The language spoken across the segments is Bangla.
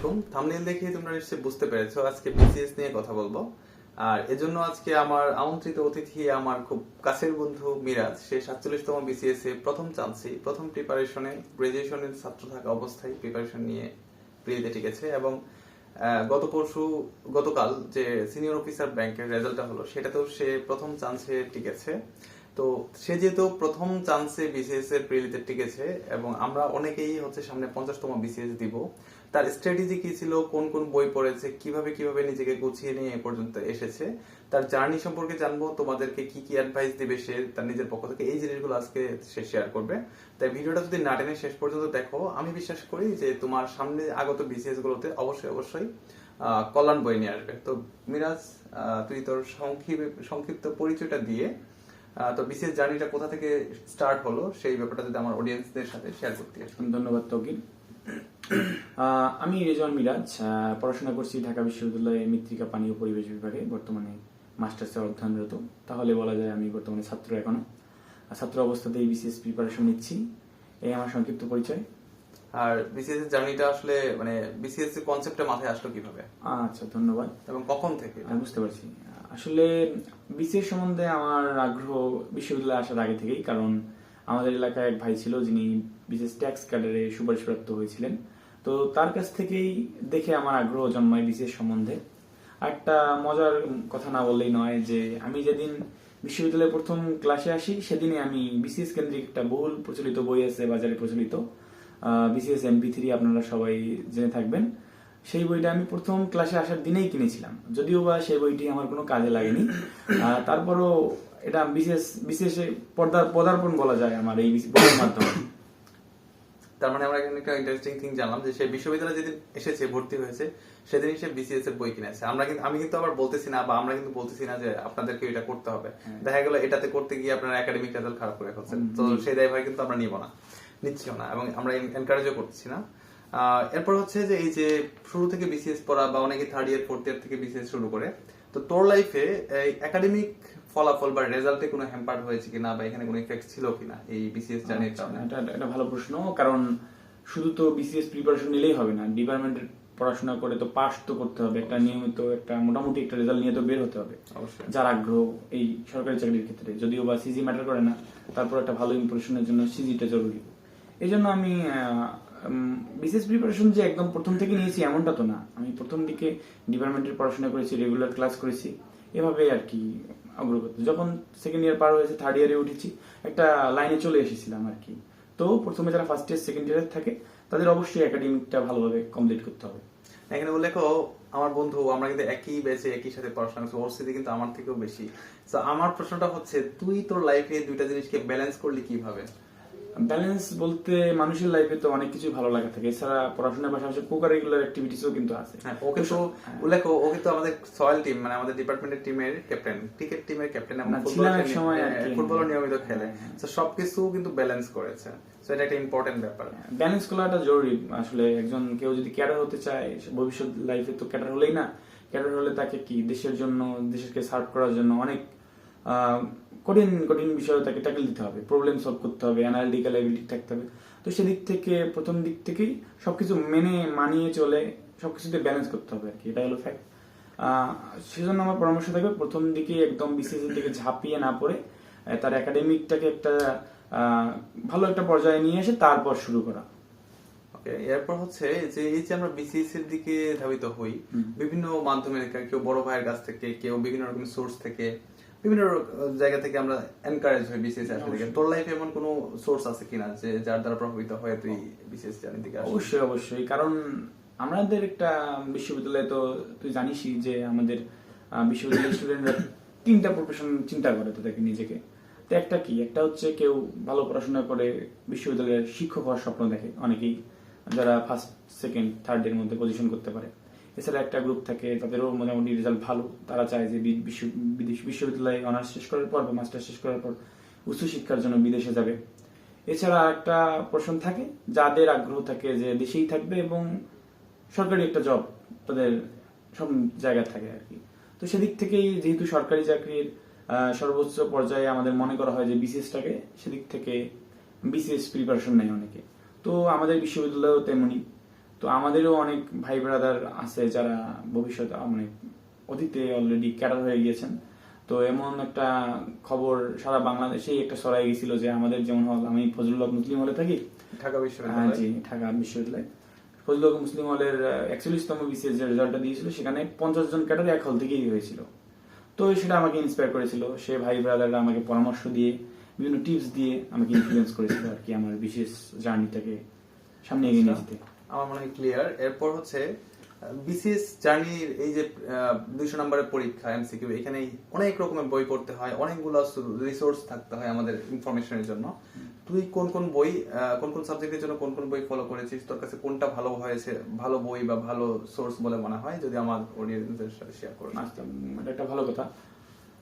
আলাইকুম। থামনেল দেখে তোমরা নিশ্চয়ই বুঝতে পেরেছ, আজকে বিসিএস নিয়ে কথা বলব। আর এজন্য আজকে আমার আমন্ত্রিত অতিথি আমার খুব কাছের বন্ধু মিরাজ। সে সাতচল্লিশতম বিসিএস এ প্রথম চান্সে প্রথম প্রিপারেশনে গ্রাজুয়েশনের ছাত্র থাকা অবস্থায় প্রিপারেশন নিয়ে প্রিলিতে টিকেছে এবং গত পরশু, গতকাল যে সিনিয়র অফিসার ব্যাংকের রেজাল্টটা হলো, সেটাতেও সে প্রথম চান্সে টিকেছে। তো সে যেহেতু প্রথম চান্সে বিসিএস এর প্রিলিতে টিকেছে এবং আমরা অনেকেই হচ্ছে সামনে পঞ্চাশতম বিসিএস দিব তার স্ট্র্যাটেজি কি ছিল কোন কোন বই পড়েছে কীভাবে কীভাবে নিজেকে গুছিয়ে নিয়ে এ পর্যন্ত এসেছে তার জার্নি সম্পর্কে জানব তোমাদেরকে কি কি অ্যাডভাইস দিবে সে তার নিজের পক্ষ থেকে এই জিনিসগুলো আজকে সে শেয়ার করবে। তাই ভিডিওটা যদি না টেনে শেষ পর্যন্ত দেখো আমি বিশ্বাস করি যে তোমার সামনে আগত বিসিএস গুলোতে অবশ্যই অবশ্যই কল্যাণ বই নিয়ে আসবে। তো মিরাজ তুই তোর সংক্ষিপ্ত পরিচয়টা দিয়ে তো বিসিএস জার্নিটা কোথা থেকে স্টার্ট হলো সেই ব্যাপারটা যদি আমার অডিয়েন্সদের সাথে শেয়ার করতে ধন্যবাদ আহ, আমি রেজওয়ান মিরাজ পড়াশোনা করছি ঢাকা বিশ্ববিদ্যালয়ে মৃত্তিকা পানি ও পরিবেশ বিভাগে বর্তমানে মাস্টার্সে অধ্যয়নরত। তাহলে বলা যায় আমি বর্তমানে ছাত্র এখনও। ছাত্র অবস্থাতেই বিসিএস প্রিপারেশন নিচ্ছি। এই আমার সংক্ষিপ্ত পরিচয়। আর বিসিএস জার্নিটা আসলে মানে বিসিএস এর কনসেপ্টটা মাথায় আসলো কীভাবে? আচ্ছা ধন্যবাদ। এবং কখন থেকে আমি বুঝতে পারছি। আসলে বিসিএস সম্বন্ধে আমার আগ্রহ বিশ্ববিদ্যালয়ে আসার আগে থেকেই কারণ আমাদের এলাকায় এক ভাই ছিল যিনি বিশেষ ট্যাক্স ক্যাডারে সুপারিশপ্রাপ্ত হয়েছিলেন। তো তার কাছ থেকেই দেখে আমার আগ্রহ জন্মায় বিসিএস সম্বন্ধে। একটা মজার কথা না বললেই নয় যে, আমি যেদিন বিশ্ববিদ্যালয়ে প্রথম ক্লাসে আসি সেদিনে আমি বিসিএস কেন্দ্রিক একটা বহুল প্রচলিত বই আছে, বাজারে প্রচলিত। বিসিএস এমপি থ্রি আপনারা সবাই জেনে থাকবেন। সেই বইটা আমি প্রথম ক্লাসে আসার দিনেই কিনেছিলাম। যদিও বা সেই বইটি আমার কোনো কাজে লাগেনি। তারপরও এটা বিশেষ বিশেষ পদার্পণ বলা যায় আমার এই বইয়ের মাধ্যমে। তার মানে আমরা একটা ইন্টারেস্টিং থিং জানলাম যে সে বিশ্ববিদ্যালয়ে যেদিন এসেছে ভর্তি হয়েছে সেদিনই সে বিসিএস এর বই কিনেছে আমরা কিন্তু আমি কিন্তু আবার বলতেছি না বা আমরা কিন্তু বলতেছি না যে আপনাদেরকে এটা করতে হবে। দেখা গেল এটাতে করতে গিয়ে আপনার একাডেমিক রেজাল্ট খারাপ করে ফেলছেন তো সেই দায় ভাই কিন্তু আমরা নিব না নিচ্ছিও না এবং আমরা এনকারেজও করছি না। এরপর হচ্ছে যে এই যে শুরু থেকে বিসিএস পড়া বা অনেকে থার্ড ইয়ার ফোর্থ ইয়ার থেকে বিসিএস শুরু করে তো তোর লাইফে এই একাডেমিক ফলাফল বা রেজাল্টে কোনো হ্যাম্পার হয়েছে কিনা বা এখানে কোনো ইফেক্ট ছিল কিনা এই বিসিএস জার্নির কারণে? এটা এটা ভালো প্রশ্ন কারণ শুধু তো বিসিএস প্রিপারেশন নিলেই হবে না ডিপার্টমেন্টের পড়াশোনা করে তো পাস তো করতে হবে একটা নিয়মিত একটা মোটামুটি একটা রেজাল্ট নিয়ে তো বের হতে হবে। অবশ্যই। যার আগ্রহ এই সরকারি চাকরির ক্ষেত্রে যদিও বা সিজি ম্যাটার করে না তারপর একটা ভালো ইম্প্রেশনের জন্য সিজিটা জরুরি। এই জন্য আমি বিশেষ প্রিপারেশন যে একদম প্রথম থেকে নিয়েছি এমনটা তো না। আমি প্রথম দিকে ডিপার্টমেন্টের পড়াশোনা করেছি রেগুলার ক্লাস করেছি। এভাবে আর কি অগ্রগতি। যখন সেকেন্ড ইয়ার পার হয়েছে থার্ড ইয়ারে উঠেছি, একটা লাইনে চলে এসেছিলাম আর কি। তো প্রথমে যারা ফার্স্ট ইয়ার সেকেন্ড ইয়ারে থাকে, তাদের অবশ্যই একাডেমিকটা ভালোভাবে কমপ্লিট করতে হবে। এখানে উল্লেখ আমার বন্ধু, আমরা কিন্তু একই ব্যাচে একই সাথে পড়াশোনা করছি, ওর স্মৃতি কিন্তু আমার থেকেও বেশি। তো আমার প্রশ্নটা হচ্ছে, তুই তোর লাইফে দুইটা জিনিসকে ব্যালেন্স করলি কীভাবে? ব্যালেন্স বলতে মানুষের লাইফে তো অনেক কিছু ভালো লাগা থাকে। এছাড়া পড়াশোনার পাশাপাশি কো কারিকুলার অ্যাক্টিভিটিসও কিন্তু আছে। হ্যাঁ ওকে তো উল্লেখ ও কিন্তু আমাদের সয়েল টিম মানে আমাদের ডিপার্টমেন্টের টিমের ক্যাপ্টেন ক্রিকেট টিমের ক্যাপ্টেন এবং ফুটবল সময় ফুটবল নিয়মিত খেলে। হ্যাঁ, তো সবকিছু কিন্তু ব্যালেন্স করেছে। তো এটা একটা ইম্পর্টেন্ট ব্যাপার। ব্যালেন্স করাটা জরুরি। আসলে একজন কেউ যদি ক্যাডার হতে চায় ভবিষ্যৎ লাইফে তো ক্যাডার হলেই না। ক্যাডার হলে তাকে কি? দেশের জন্য দেশকে সার্ভ করার জন্য অনেক আহ, কঠিন কঠিন বিষয় তাকে ট্যাকেল দিতে হবে প্রবলেম সলভ করতে হবে অ্যানালিটিক্যাল এবিলিটি থাকতে হবে। তো সেদিক থেকে প্রথম দিক থেকেই সবকিছু মেনে মানিয়ে চলে সবকিছুতে ব্যালেন্স করতে হবে আর কি এটা হলো ফ্যাক্ট সেজন্য আমার পরামর্শ থাকবে প্রথম দিকে একদম বিসিএস এর দিকে ঝাঁপিয়ে না পড়ে তার একাডেমিকটাকে একটা ভালো একটা পর্যায়ে নিয়ে এসে তারপর শুরু করা। ওকে এরপর হচ্ছে যে এই যে আমরা বিসিএস এর দিকে ধাবিত হই বিভিন্ন মাধ্যমে কেউ বড় ভাইয়ের কাছ থেকে কেউ বিভিন্ন রকম সোর্স থেকে বিভিন্ন জায়গা থেকে আমরা এনকারেজ হই বিসিএস আসার দিকে। তোর লাইফে এমন কোনো সোর্স আছে কিনা যে যার দ্বারা প্রভাবিত হয়ে তুই বিসিএস জার্নি দিকে অবশ্যই অবশ্যই। কারণ আমাদের একটা বিশ্ববিদ্যালয়ে তো তুই জানিসই যে আমাদের বিশ্ববিদ্যালয়ের স্টুডেন্টরা তিনটা প্রফেশন চিন্তা করে তো তাদেরকে নিজেকে। তো একটা কি? একটা হচ্ছে কেউ ভালো পড়াশোনা করে বিশ্ববিদ্যালয়ের শিক্ষক হওয়ার স্বপ্ন দেখে অনেকেই যারা ফার্স্ট সেকেন্ড থার্ড এর মধ্যে পজিশন করতে পারে। এছাড়া একটা গ্রুপ থাকে, তাদেরও মোটামুটি রেজাল্ট ভালো। তারা চায় যে বিদেশ- বিশ্ববিদ্যালয়ে অনার্স শেষ করার পর বা মাস্টার শেষ করার পর উচ্চশিক্ষার জন্য বিদেশে যাবে। এছাড়া একটা প্রশ্ন থাকে, যাদের আগ্রহ থাকে যে দেশেই থাকবে এবং সরকারি একটা জব তাদের সব জায়গায় থাকে আর কি। তো সেদিক থেকেই যেহেতু সরকারি চাকরির সর্বোচ্চ পর্যায়ে আমাদের মনে করা হয় যে বিসিএসটাকে সেদিক থেকে বিসিএস প্রিপারেশন নেয় অনেকে। তো আমাদের বিশ্ববিদ্যালয়েও তেমনি তো আমাদেরও অনেক ভাই ব্রাদার আছে যারা ভবিষ্যতে মানে অতীতে অলরেডি ক্যাডার হয়ে গিয়েছেন। তো এমন একটা খবর সারা বাংলাদেশেই একটা ছড়াই গেছিল যে আমাদের যেমন হল আমি ফজলুল্লাহ মুসলিম হলে থাকি? ঢাকা হ্যাঁ, বিশ্ববিদ্যালয় জি ঢাকা বিশ্ববিদ্যালয়। ফজলুল হক মুসলিম হলের একচল্লিশতম বিসিএস যে রেজাল্টটা দিয়েছিল সেখানে পঞ্চাশ জন ক্যাডার এক হল থেকেই হয়েছিল। তো সেটা আমাকে ইন্সপায়ার করেছিল। সে ভাই ব্রাদাররা আমাকে পরামর্শ দিয়ে বিভিন্ন টিপস দিয়ে আমাকে ইনফ্লুয়েন্স করেছিল আর কি আমার বিশেষ জার্নিটাকে সামনে এগিয়ে নিয়ে যেতে। আমার মনে হয় ক্লিয়ার এরপর হচ্ছে বিসিএস জার্নির এই যে দুইশো নম্বরের পরীক্ষা এমসিকিউ এখানে অনেক রকমের বই পড়তে হয় অনেকগুলো রিসোর্স থাকতে হয় আমাদের ইনফরমেশনের জন্য। তুই কোন কোন বই কোন কোন সাবজেক্টের জন্য কোন কোন বই ফলো করেছিস? তোর কাছে কোনটা ভালো হয়েছে ভালো বই বা ভালো সোর্স বলে মনে হয়? যদি আমার অডিয়েন্সের সাথে শেয়ার করিস আচ্ছা, এটা একটা ভালো কথা।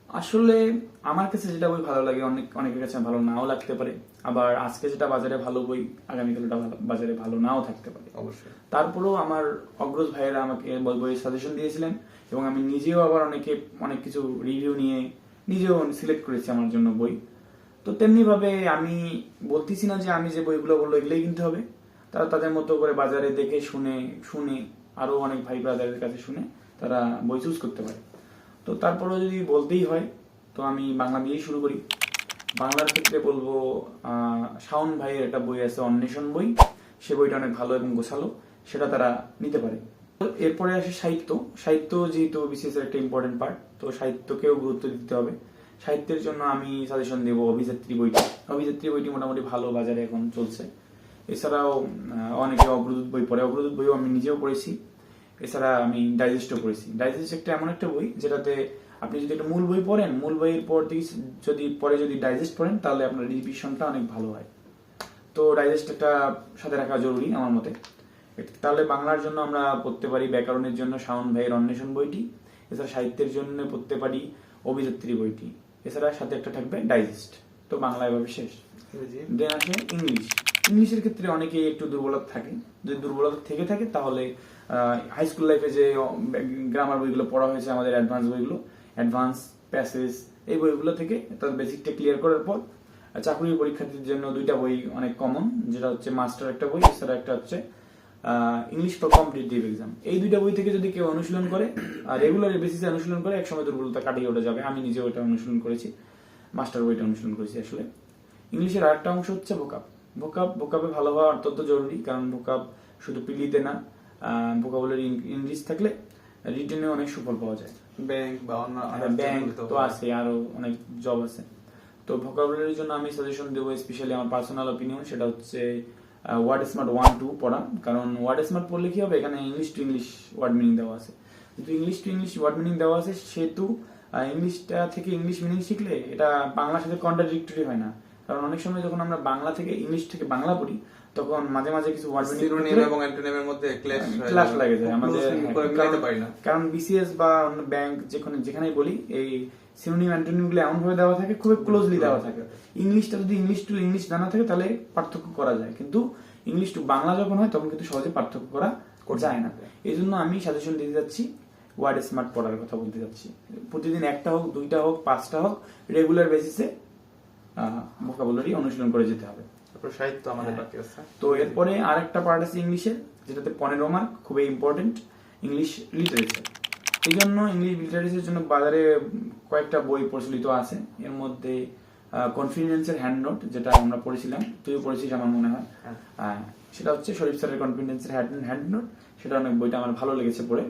আসলে আমার কাছে যেটা বই ভালো লাগে অনেক অনেকের কাছে ভালো নাও লাগতে পারে। আবার আজকে যেটা বাজারে ভালো বই আগামীকাল ওটা বাজারে ভালো নাও থাকতে পারে। অবশ্যই। তারপরেও আমার অগ্রজ ভাইয়েরা আমাকে বই বই সাজেশন দিয়েছিলেন এবং আমি নিজেও আবার অনেকে অনেক কিছু রিভিউ নিয়ে নিজেও সিলেক্ট করেছি আমার জন্য বই। তো তেমনি ভাবে আমি বলতেছি না যে আমি যে বইগুলো বলল এগুলোই কিনতে হবে। তারা তাদের মতো করে বাজারে দেখে শুনে শুনে আরও অনেক ভাই ব্রাদারের কাছে শুনে তারা বই চুজ করতে পারে। তো তারপরেও যদি বলতেই হয়, তো আমি বাংলা দিয়েই শুরু করি। বাংলার ক্ষেত্রে বলব শাওন ভাইয়ের একটা বই আছে, অন্বেষণ বই। সে বইটা অনেক ভালো এবং গোছালো, সেটা তারা নিতে পারে। এরপরে আসে সাহিত্য। সাহিত্য যেহেতু বিশেষ একটা ইম্পর্টেন্ট পার্ট তো সাহিত্যকেও গুরুত্ব দিতে হবে। সাহিত্যের জন্য আমি সাজেশন দেবো অভিযাত্রী বইটি। অভিযাত্রী বইটি মোটামুটি ভালো বাজারে এখন চলছে। এছাড়াও অনেকে অগ্রদূত বই পড়ে। অগ্রদূত বইও আমি নিজেও পড়েছি। এছাড়া আমি ডাইজেস্টও পড়েছি। ডাইজেস্ট একটা এমন একটা বই যেটাতে আপনি যদি একটা মূল বই পড়েন মূল বইয়ের পর যদি পরে যদি ডাইজেস্ট পড়েন তাহলে আপনার রিভিশনটা অনেক ভালো হয়। তো ডাইজেস্ট একটা সাথে রাখা জরুরি আমার মতে। তাহলে বাংলার জন্য আমরা পড়তে পারি ব্যাকরণের জন্য শাওন ভাইয়ের অন্বেষণ বইটি এছাড়া সাহিত্যের জন্য পড়তে পারি অভিযাত্রী বইটি এছাড়া সাথে একটা থাকবে ডাইজেস্ট তো বাংলা এভাবে শেষ। দেন আসে ইংলিশ ইংলিশের ক্ষেত্রে অনেকেই একটু দুর্বলতা থাকে। যদি দুর্বলতা থেকে থাকে তাহলে হাই স্কুল লাইফে যে গ্রামার বইগুলো পড়া হয়েছে, আমাদের অ্যাডভান্স বইগুলো অ্যাডভান্স প্যাসেজ এই বইগুলো থেকে তার বেসিকটা ক্লিয়ার করার পর চাকরির পরীক্ষার্থীর জন্য দুইটা বই অনেক কমন যেটা হচ্ছে মাস্টার একটা বই, এছাড়া একটা হচ্ছে ইংলিশ ফর কম্পিটিটিভ এক্সাম এই দুইটা বই থেকে যদি কেউ অনুশীলন করে আর রেগুলার বেসিসে অনুশীলন করে, একসময় দুর্বলতা কাটিয়ে ওঠা যাবে। আমি নিজেও এটা অনুশীলন করেছি মাস্টার বইটা অনুশীলন করেছি আসলে। ইংলিশের আরেকটা অংশ হচ্ছে ভোকাব ভোকাব ভোকাবে ভালো হওয়া অত্যন্ত জরুরি, কারণ ভোকাব শুধু পিলিতে না ভোকাবুলারি ইংলিশ থাকলে রিটেনে অনেক সুফল পাওয়া যায়। ব্যাংক বা অন্য ব্যাংক তো আছে আরও অনেক জব আছে। তো ভোকাবুলারির জন্য আমি সাজেশন দেবো স্পেশালি আমার পার্সোনাল অপিনিয়ন সেটা হচ্ছে ওয়ার্ড স্মার্ট ওয়ান টু পড়া। কারণ ওয়ার্ড স্মার্ট পড়লে কি হবে? এখানে English to English word meaning দেওয়া আছে। কিন্তু English to English word meaning দেওয়া আছে সেহেতু ইংলিশটা থেকে ইংলিশ মিনিং শিখলে এটা বাংলার সাথে কন্ট্রাডিক্টরি হয় না। কারণ অনেক সময় যখন আমরা বাংলা থেকে ইংলিশ থেকে বাংলা পড়ি তখন মাঝে মাঝে কিছু ওয়ার্ড এবং অ্যান্টোনিমের মধ্যে ক্ল্যাশ ক্লাস লাগে যায়। আমাদের হ্যাঁ, কারণ- বিসিএস বা অন্য ব্যাংক যেখানে যেখানেই বলি এই সিনোনিম অ্যান্টোনিমগুলো এমন ভাবে দেওয়া থাকে খুবই ক্লোজলি দেওয়া থাকে। ইংলিশটা যদি ইংলিশ টু ইংলিশ জানা থাকে তাহলে পার্থক্য করা যায়। কিন্তু ইংলিশ টু বাংলা যখন হয় তখন কিন্তু সহজে পার্থক্য করা যায় না। এই জন্য আমি সাজেশন দিতে যাচ্ছি ওয়ার্ড স্মার্ট পড়ার কথা বলতে যাচ্ছি। প্রতিদিন একটা হোক দুইটা হোক পাঁচটা হোক রেগুলার বেসিসে ভোকাবুলারি অনুশীলন করে যেতে হবে। তারপর সাহিত্য আমাদের হ্যাঁ। বাকি আছে। তো এরপরে আরেকটা পার্ট আছে ইংলিশের যেটাতে পনেরো মার্ক খুবই ইম্পর্টেন্ট ইংলিশ লিটারেচার এই জন্য ইংলিশ লিটারেচারের জন্য বাজারে কয়েকটা বই প্রচলিত আছে। এর মধ্যে কনফিডেন্সের হ্যান্ড নোট যেটা আমরা পড়েছিলাম তুইও পড়েছিস আমার মনে হয়। হ্যাঁ। সেটা হচ্ছে শরীফ স্যারের কনফিডেন্সের হ্যান্ড নোট সেটা অনেক বইটা আমার ভালো লেগেছে পড়ে।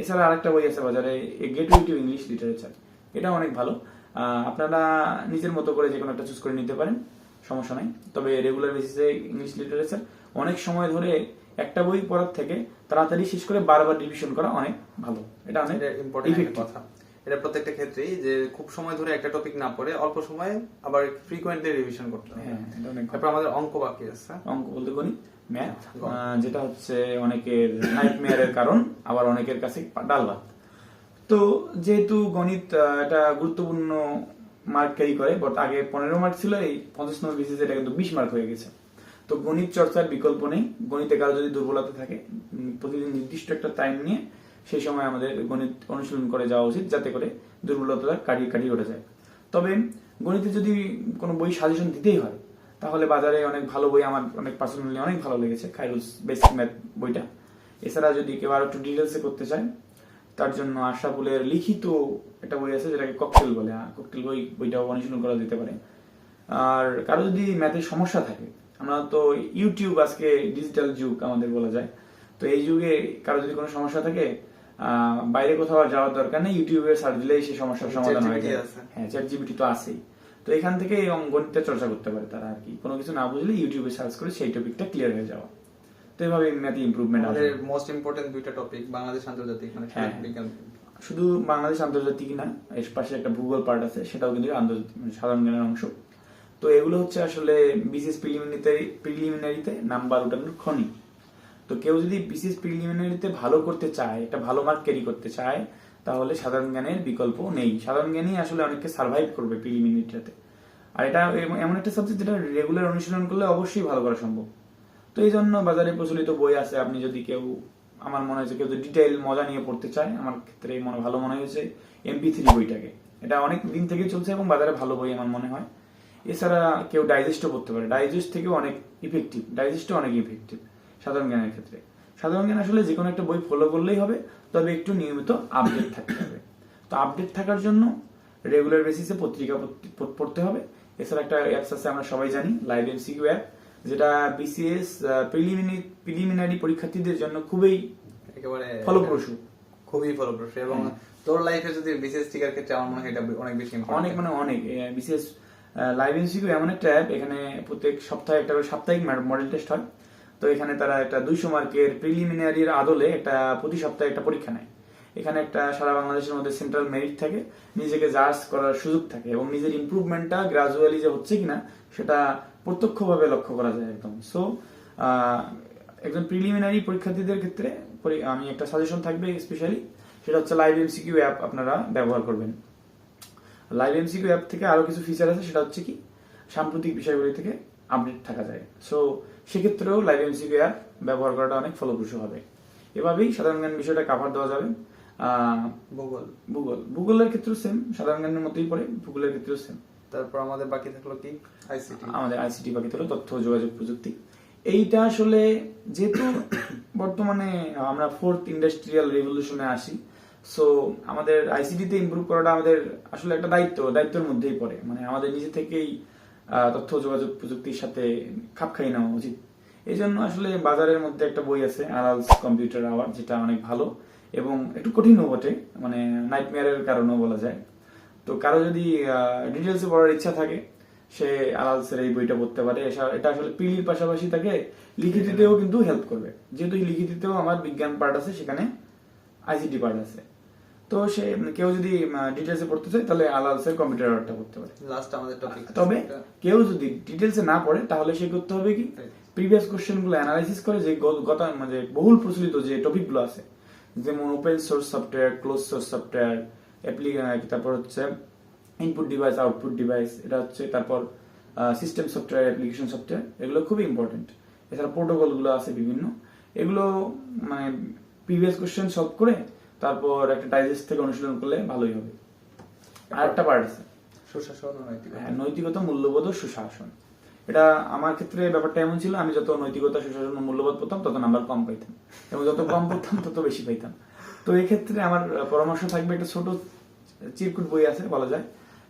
এছাড়া আরেকটা বই আছে বাজারে get wit to English literature এটা অনেক ভালো। আহ, আপনারা নিজের মতো করে যে কোনো একটা চুজ করে নিতে পারেন। সমস্যা নাই। তবে রেগুলার বেসিসে ইংলিশ লিটারেচার অনেক সময় ধরে একটা বই পড়ার থেকে তাড়াতাড়ি শেষ করে বারবার রিভিশন করা অনেক ভালো। এটা অনেক ইম্পর্টেন্ট কথা। এটা প্রত্যেকটা ক্ষেত্রেই যে খুব সময় ধরে একটা টপিক না পড়ে অল্প সময়ে আবার ফ্রিকোয়েন্টলি রিভিশন করতে হবে হ্যাঁ তারপর আমাদের অঙ্ক বাকি আছে। অঙ্ক বলতে গণিত ম্যাথ যেটা হচ্ছে অনেকের নাইটমেয়ারের কারণ আবার অনেকের কাছে ডাল ভাত। তো যেহেতু গণিত এটা গুরুত্বপূর্ণ মার্ক ক্যারি করে বাট আগে পনেরো মার্ক ছিল, এই পঞ্চাশ নম্বর বেসিস এটা কিন্তু বিশ মার্ক হয়ে গেছে। তো গণিত চর্চার বিকল্প নেই। গণিতে কারও যদি দুর্বলতা থাকে প্রতিদিন নির্দিষ্ট একটা টাইম নিয়ে সেই সময় আমাদের গণিত অনুশীলন করে যাওয়া উচিত, যাতে করে দুর্বলতা কাটিয়ে কাটিয়ে ওঠা যায়। তবে গণিতে যদি কোনো বই সাজেশন দিতেই হয়, তাহলে বাজারে অনেক ভালো বই আমার, অনেক পার্সোনালি অনেক ভালো লেগেছে খাইরুলস বেসিক ম্যাথ বইটা। এছাড়া যদি কেউ আরও একটু ডিটেলসে করতে চায়, তার জন্য আশরাফুলের লিখিত একটা বই আছে যেটাকে ককটেল বলে ককটেল বই বইটাও অনুশীলন করা যেতে পারে। আর কারও যদি ম্যাথের সমস্যা থাকে আমরা তো ইউটিউব আজকে ডিজিটাল যুগ আমাদের বলা যায় তো এই যুগে কারও যদি কোনো সমস্যা থাকে বাইরে কোথাও যাওয়ার দরকার নেই ইউটিউবে সার্চ দিলেই সেই সমস্যার সমাধান হয়ে যায়। হ্যাঁ চ্যাট জিপিটি তো আছেই। তো এখান থেকে এই গণিতের চর্চা করতে পারে তারা আর কি। কোনো কিছু না বুঝলে ইউটিউবে সার্চ করে সেই টপিকটা ক্লিয়ার হয়ে যাওয়া। তো এভাবে ম্যাথে ইমপ্রুভমেন্ট আমাদের মোস্ট ইম্পর্টেন্ট দুইটা টপিক বাংলাদেশ আন্তর্জাতিক মানে হ্যাঁ। বিজ্ঞান শুধু বাংলাদেশ আন্তর্জাতিক না, এর পাশে একটা ভূগোল পার্ট আছে, সেটাও কিন্তু মানে সাধারণ জ্ঞানের অংশ। তো এগুলো হচ্ছে আসলে বিসিএস প্রিলিমিনারিতে প্রিলিমিনারিতে নাম্বার উঠানোর খনি। তো কেউ যদি বিসিএস প্রিলিমিনারিতে ভালো করতে চায়, একটা ভালো মার্ক ক্যারি করতে চায়, তাহলে সাধারণ জ্ঞানের বিকল্প নেই। সাধারণ জ্ঞানই আসলে অনেককে সার্ভাইভ করবে প্রিলিমিনারিটাতে আর এটা এমন একটা সাবজেক্ট যেটা রেগুলার অনুশীলন করলে অবশ্যই ভালো করা সম্ভব। তো এই জন্য বাজারে প্রচলিত বই আছে, আপনি যদি কেউ আমার মনে হয়েছে কেউ যদি ডিটেইল মজা নিয়ে পড়তে চায়, আমার ক্ষেত্রে মনে, ভালো মনে হয়েছে এমপি থ্রি বইটাকে। এটা অনেক দিন থেকে চলছে এবং বাজারে ভালো বই আমার মনে হয়। এছাড়া কেউ ডাইজেস্টও পড়তে পারে। ডাইজেস্ট থেকেও অনেক ইফেক্টিভ ডাইজেস্টও অনেক ইফেক্টিভ সাধারণ জ্ঞানের ক্ষেত্রে। সাধারণ জ্ঞান আসলে যে কোনো একটা বই ফলো করলেই হবে, তবে একটু নিয়মিত আপডেট থাকতে হবে। তো আপডেট থাকার জন্য রেগুলার বেসিসে পত্রিকা পড়তে- পড়তে হবে। এছাড়া একটা অ্যাপস আছে, আমরা সবাই জানি লাইভ এমসিকিউ অ্যাপ যেটা বিসিএস প্রিলিমিনারি প্রিলিমিনারি পরীক্ষার্থীদের জন্য খুবই একেবারে ফলপ্রসূ। খুবই ফলপ্রসূ এবং। তোর লাইফে যদি বিশেষ টিকার ক্ষেত্রে আমার মনে হয় এটা অনেক বেশি অনেক মানে অনেক। বিশেষ লাইভ এমসিকিউ এমন একটা অ্যাপ এখানে প্রত্যেক সপ্তাহে একটা করে সাপ্তাহিক মডেল টেস্ট হয়। তো এখানে তারা একটা দুইশো মার্কের প্রিলিমিনারির আদলে একটা প্রতি সপ্তাহে একটা পরীক্ষা নেয়। এখানে একটা সারা বাংলাদেশের মধ্যে সেন্ট্রাল মেরিট থাকে নিজেকে জাজ করার সুযোগ থাকে এবং নিজের ইমপ্রুভমেন্টটা গ্রাজুয়ালি যে হচ্ছে কিনা সেটা প্রত্যক্ষভাবে লক্ষ্য করা যায় একদম। সো একজন প্রিলিমিনারি পরীক্ষার্থীদের ক্ষেত্রে আমি একটা সাজেশন থাকবে স্পেশালি সেটা হচ্ছে লাইভ এমসিকিউ অ্যাপ আপনারা ব্যবহার করবেন। লাইভ এমসিকিউ অ্যাপ থেকে আরও কিছু ফিচার আছে সেটা হচ্ছে কি সাম্প্রতিক বিষয়গুলি থেকে আপডেট থাকা যায়। সো সেক্ষেত্রেও লাইভ এমসিকিউ অ্যাপ ব্যবহার করাটা অনেক ফলপ্রসূ হবে। এভাবেই সাধারণ জ্ঞান বিষয়টা কাভার দেওয়া যাবে। আহ, ভূগোল ভূগোল ভূগোলের ক্ষেত্রেও সেম সাধারণ জ্ঞানের মতোই পড়ে ভূগোলের ক্ষেত্রেও সেম তারপর আমাদের বাকি থাকল কি? আইসিটি আমাদের আইসিটি বাকি হলো তথ্য, যোগাযোগ, প্রযুক্তি। এইটা আসলে যেহেতু বর্তমানে আমরা ফোর্থ ইন্ডাস্ট্রিয়াল রেভলিউশনে আসি সো আমাদের আইসিটিতে ইমপ্রুভ করাটা আমাদের আসলে একটা দায়িত্ব, দায়িত্বের মধ্যেই পড়ে। মানে আমাদের নিজে থেকেই তথ্য, যোগাযোগ, প্রযুক্তির সাথে খাপ খাইয়ে নেওয়া উচিত। এই জন্য আসলে বাজারের মধ্যে একটা বই আছে আরালস কম্পিউটার আওয়ার যেটা অনেক ভালো এবং একটু কঠিনও বটে মানে নাইটমেয়ারের কারণেও বলা যায়। তো কারও যদি ডিটেলসে পড়ার ইচ্ছা থাকে সে আলালসের এই বইটা পড়তে পারে। এটা আসলে পিলির পাশাপাশি তাকে লিখিতিতেও কিন্তু হেল্প করবে। যেহেতু লিখিতিতেও আমার বিজ্ঞান পার্ট আছে সেখানে আইসিটি পার্ট আছে। তো সে কেউ যদি ডিটেলসে পড়তে চায় তাহলে আলালসের কম্পিউটার আওয়ারটা পড়তে পারে। লাস্ট আমাদের টপিক তবে কেউ যদি ডিটেলসে না পড়ে তাহলে সে করতে হবে কি? প্রিভিয়াস কোশ্চেনগুলো অ্যানালাইসিস করে যে গত মানে বহুল প্রচলিত যে টপিকগুলো আছে যেমন open source software close source software তারপর হচ্ছে ইনপুট ডিভাইস আউটপুট ডিভাইস এটা হচ্ছে তারপর সিস্টেম সফটওয়্যার অ্যাপ্লিকেশন সফটওয়্যার এগুলো খুবই ইম্পর্টেন্ট এছাড়া প্রোটোকলগুলো আছে বিভিন্ন। এগুলো মানে প্রিভিয়াস কোশ্চেন সলভ করে তারপর একটা ডাইজেস্ট থেকে অনুশীলন করলে ভালোই হবে। আর একটা পার্ট আছে। সুশাসন হ্যাঁ নৈতিকতা মূল্যবোধ ও সুশাসন। এটা আমার ক্ষেত্রে ব্যাপারটা এমন ছিল আমি যত নৈতিকতা সুশাসন মূল্যবোধ পড়তাম তত নাম্বার কম পাইতাম। এবং যত কম পড়তাম তত বেশি পাইতাম। তো এক্ষেত্রে আমার পরামর্শ থাকবে একটা ছোট চিরকুট বই আছে বলা যায়।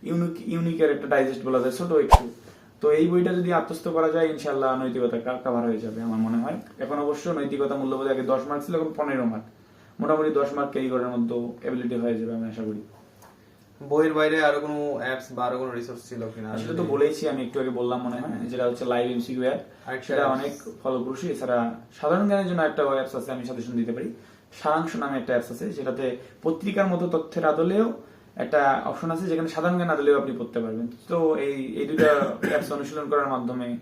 ইউনিক ইউনিকের একটা ডাইজেস্ট বলা যায় ছোট একটু। তো এই বইটা যদি আত্মস্থ করা যায় ইনশাল্লাহ নৈতিকতা কাভার হয়ে যাবে আমার মনে হয়। এখন অবশ্য নৈতিকতা মূল্যবোধ আগে দশ মার্ক ছিল এখন পনেরো মার্ক মোটামুটি দশ মার্ক ক্যারি করার মতো এবিলিটি হয়ে যাবে আমি আশা করি। বইয়ের বাইরে আরও কোনো অ্যাপস বা আরও কোনো রিসোর্স ছিল কিনা? সেটা তো বলেইছি আমি একটু আগে বললাম মনে হয় যেটা হচ্ছে লাইভ এমসিকিউ অ্যাপ সেটা। অনেক ফলপ্রসূ। এছাড়া সাধারণ জ্ঞানের জন্য একটা অ্যাপস আছে আমি সাজেশন দিতে পারি। সারাংশ নামে একটা অ্যাপস আছে সেটাতে পত্রিকার মতো তথ্যের আদলেও একটা অপশন আছে যেখানে সাধারণ জ্ঞান আদলেও আপনি পড়তে পারবেন। তো এই এই দুটা অ্যাপস অনুশীলন করার মাধ্যমে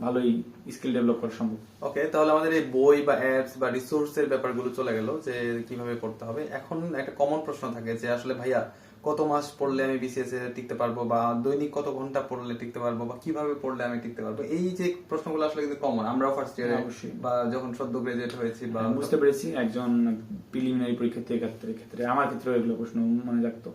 ভালোই স্কিল ডেভেলপ করা সম্ভব। ওকে তাহলে আমাদের এই বই বা অ্যাপস বা রিসোর্সের ব্যাপারগুলো চলে গেল যে কীভাবে করতে হবে। এখন একটা কমন প্রশ্ন থাকে যে আসলে ভাইয়া কত মাস পড়লে আমি বিসিএস এ টিকতে পারব বা দৈনিক কত ঘণ্টা পড়লে টিকতে পারব বা কীভাবে পড়লে আমি টিকতে পারব? এই যে প্রশ্নগুলো আসলে কিন্তু কমন আমরাও ফার্স্ট ইয়ারে অবশ্যই। বা যখন সদ্য গ্রাজুয়েট হয়েছি বা বুঝতে পেরেছি। একজন প্রিলিমিনারি পরীক্ষার্থীর ক্ষেত্রে। আমার ক্ষেত্রে এগুলো প্রশ্ন মনে রাখতো।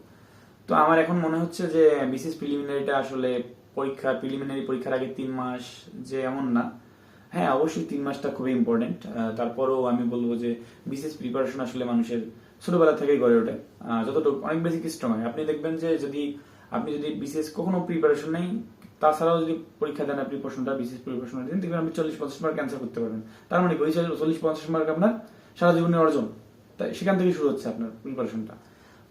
তো আমার এখন মনে হচ্ছে যে বিশেষ প্রিলিমিনারিটা আসলে পরীক্ষা প্রিলিমিনারি পরীক্ষার আগে তিন মাস যে এমন না। হ্যাঁ অবশ্যই তিন মাসটা খুবই ইম্পর্টেন্ট তারপরেও আমি বলব যে বিশেষ প্রিপারেশন আসলে মানুষের ছোটবেলা থেকেই গড়ে ওঠে। যতটুকু, অনেক বেশি স্ট্রং হয়। আপনি দেখবেন যে যদি, আপনি যদি বিশেষ কখনো প্রিপারেশন নেই, তাছাড়াও যদি পরীক্ষা দেন আপনি প্রশ্নটা, বিশেষ প্রিপারেশন দিন দেখবেন আপনি চল্লিশ, পঞ্চাশ মার্ক অ্যান্সার করতে পারবেন। তার মানে ওই চল্লিশ, পঞ্চাশ মার্ক আপনার সারা জীবনের অর্জন। তাই সেখান থেকে শুরু হচ্ছে আপনার প্রিপারেশনটা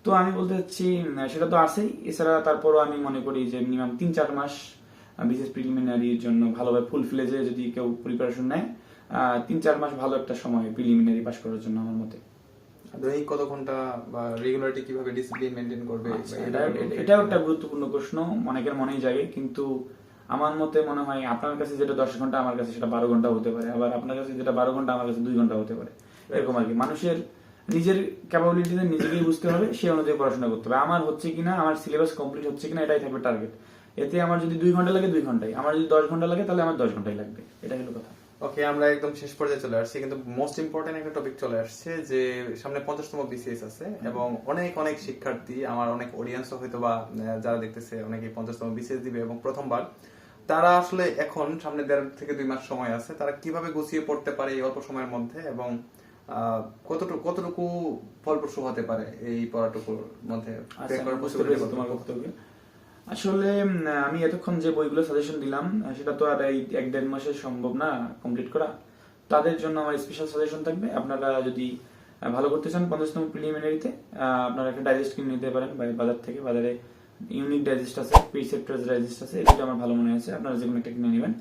তো আমি বলতে চাচ্ছি সেটা তো আছেই। এছাড়া তারপরও আমি মনে করি যে মিনিমাম তিন চার মাস বিশেষ প্রিলিমিনারির জন্য ভালোভাবে ফুল ফ্লেজে যদি কেউ প্রিপারেশন নেয় তিন চার মাস ভালো একটা সময় প্রিলিমিনারি পাস করার জন্য আমার মতে। দৈনিক কত ঘণ্টা বা রেগুলারিটি কীভাবে ডিসিপ্লিন মেনটেন করবে? আচ্ছা, এটা- এটাও একটা গুরুত্বপূর্ণ প্রশ্ন অনেকের মনেই জাগে কিন্তু আমার মতে মনে হয় আপনার কাছে যেটা দশ ঘণ্টা আমার কাছে সেটা বারো ঘণ্টা হতে পারে। আবার আপনার কাছে যেটা বারো ঘণ্টা আমার কাছে দুই ঘণ্টা হতে পারে। এরকম আর কি। মানুষের নিজের ক্যাপাবিলিটিতে নিজেকেই বুঝতে হবে সেই অনুযায়ী পড়াশোনা করতে হবে। আমার হচ্ছে কিনা আমার সিলেবাস কমপ্লিট হচ্ছে কিনা এটাই থাকবে টার্গেট এতে আমার যদি দুই ঘণ্টা লাগে দুই ঘন্টাই। আমার যদি দশ ঘণ্টা লাগে তাহলে আমার দশ ঘন্টাই লাগবে। এটাই হলো কথা। ওকে আমরা একদম শেষ পর্যায়ে চলে আসছি কিন্তু মোস্ট ইম্পর্টেন্ট একটা টপিক চলে আসছে যে সামনে পঞ্চাশতম বিসিএস আছে এবং অনেক অনেক শিক্ষার্থী আমার অনেক অডিয়েন্সও হয়তো বা যারা দেখতেছে অনেকে পঞ্চাশতম বিসিএস দিবে এবং প্রথমবার। তারা আসলে এখন সামনে দেড় থেকে দুই মাস সময় আছে তারা কীভাবে গুছিয়ে পড়তে পারে এই অল্প সময়ের মধ্যে এবং কতটুকু কতটুকু ফলপ্রসূ হতে পারে এই পড়াটুকুর মধ্যে? আচ্ছা? তোমার বক্তব্য। আসলে আমি এতক্ষণ যে বইগুলো সাজেশন দিলাম সেটা তো আর এই এক দেড় মাসে সম্ভব না কমপ্লিট করা। তাদের জন্য আমার স্পেশাল সাজেশন থাকবে। আপনারা যদি ভালো করতে চান পঞ্চাশতম প্রিলিমিনারিতে আপনারা একটা ডাইজেস্ট কিনে নিতে পারেন বাজার থেকে। বাজারে ইউনিক ডাইজেস্ট আছে প্রিসেপ্টার্স ডাইজেস্ট আছে এটা আমার ভালো মনে আছে আপনারা যে কোনো একটা কিনে নেবেন।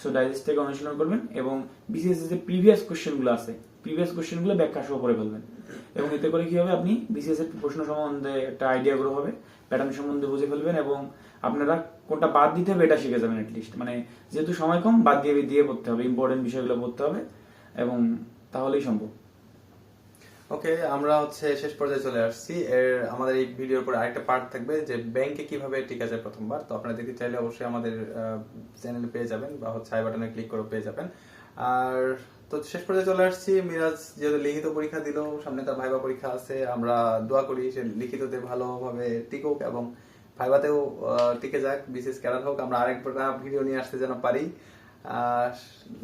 সো ডাইজেস্ট থেকে অনুশীলন করবেন এবং বিসিএস যে প্রিভিয়াস কোশ্চেনগুলো আছে প্রিভিয়াস কোশ্চেনগুলো ব্যাখ্যা সহ পড়ে ফেলবেন এবং এতে করে কি হবে? আপনি বিসিএস এর প্রশ্ন সম্বন্ধে একটা আইডিয়া গ্রো হবে প্যাটার্ন সম্বন্ধে বুঝে ফেলবেন এবং আপনারা কোনটা বাদ দিতে হবে এটা শিখে যাবেন লিস্ট মানে যেহেতু সময় কম, বাদ দিয়ে দিয়ে পড়তে হবে ইম্পর্টেন্ট বিষয়গুলো পড়তে হবে এবং তাহলেই সম্ভব। ওকে আমরা হচ্ছে শেষ পর্যায়ে চলে আসছি। এর আমাদের এই ভিডিওর পরে আরেকটা পার্ট থাকবে যে ব্যাংকে কীভাবে টিকা যায় প্রথমবার। তো আপনারা দেখতে চাইলে অবশ্যই আমাদের চ্যানেলে পেয়ে যাবেন বা হচ্ছে আই বাটনে ক্লিক করে পেয়ে যাবেন। আর তো শেষ পর্যায়ে চলে আসছি। মিরাজ যেহেতু লিখিত পরীক্ষা দিল সামনে তার ভাইবা পরীক্ষা আছে। আমরা দোয়া করি সে লিখিততে ভালোভাবে টিকুক এবং ভাইবাতেও টিকে যাক বিশেষ ক্যারার হোক। আমরা আরেকটা ভিডিও নিয়ে আসতে যেন পারি।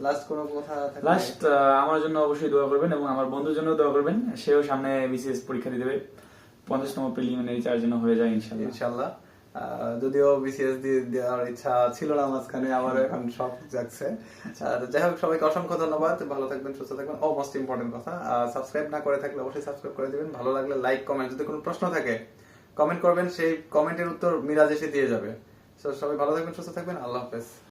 লাস্ট কোনো কথা লাস্ট আমার জন্য অবশ্যই দোয়া করবেন এবং আমার বন্ধুর জন্য দোয়া করবেন। সেও সামনে বিসিএস পরীক্ষা দিয়ে দেবে পঞ্চাশতম প্রিলিমিনারি চার জন্য হয়ে যায় ইনশাল্লাহ। ইনশাল্লাহ। যদিও বিসিএস দিয়ে দেওয়ার ইচ্ছা ছিল না মাঝখানে আমার এখন সব যাচ্ছে যাই হোক সবাইকে অসংখ্য ধন্যবাদ। ভালো থাকবেন সুস্থ থাকবেন ও মোস্ট ইম্পর্টেন্ট কথা সাবস্ক্রাইব না করে থাকলে অবশ্যই সাবস্ক্রাইব করে দিবেন। ভালো লাগলে লাইক কমেন্ট যদি কোনো প্রশ্ন থাকে কমেন্ট করবেন সেই কমেন্টের উত্তর মিরাজ এসে দিয়ে যাবে। সবাই ভালো থাকবেন সুস্থ থাকবেন আল্লাহ হাফেজ।